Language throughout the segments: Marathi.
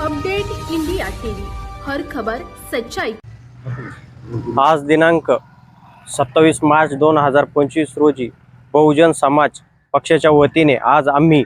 Update India TV. हर खबर सच्चाई. आज दिनांक सत्तावीस मार्च दोन हजार पंचवीस रोजी बहुजन समाज पक्षाच्या वतीने आज आम्ही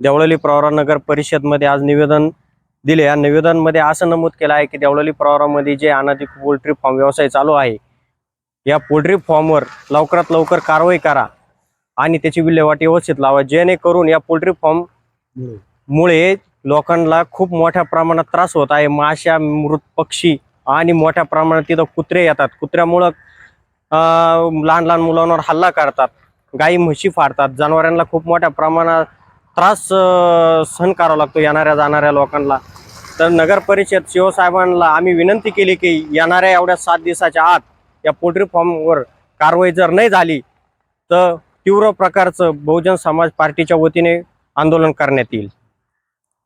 देवळली प्रवरा नगर परिषदमध्ये आज निवेदन दिले. या निवेदनमध्ये असं नमूद केलं आहे की देवळली प्रवरामध्ये जे अनाधिक पोल्ट्री फॉर्म व्यवसाय चालू आहे या पोल्ट्री फॉर्मवर लवकरात लवकर कारवाई करा आणि त्याची विल्हेवाट व्यवस्थित लावा. जेणेकरून या पोल्ट्री फॉर्म मुळे लोकांना खूप मोठ्या प्रमाणात त्रास होत आहे. माशा मृत पक्षी आणि मोठ्या प्रमाणात तिथं कुत्रे येतात. कुत्र्यामुळं लहान लहान मुलांवर हल्ला करतात. गाई म्हशी फाडतात. जनावरांना खूप मोठ्या प्रमाणात त्रास सहन करावा लागतो येणाऱ्या जाणाऱ्या लोकांना. तर नगर परिषद शिवसाहेबांना आम्ही विनंती केली की येणाऱ्या एवढ्या सात दिवसाच्या आत या पोल्ट्री फॉर्मवर कारवाई जर नाही झाली तर तीव्र प्रकारचं बहुजन समाज पार्टीच्या वतीने आंदोलन करण्यात येईल.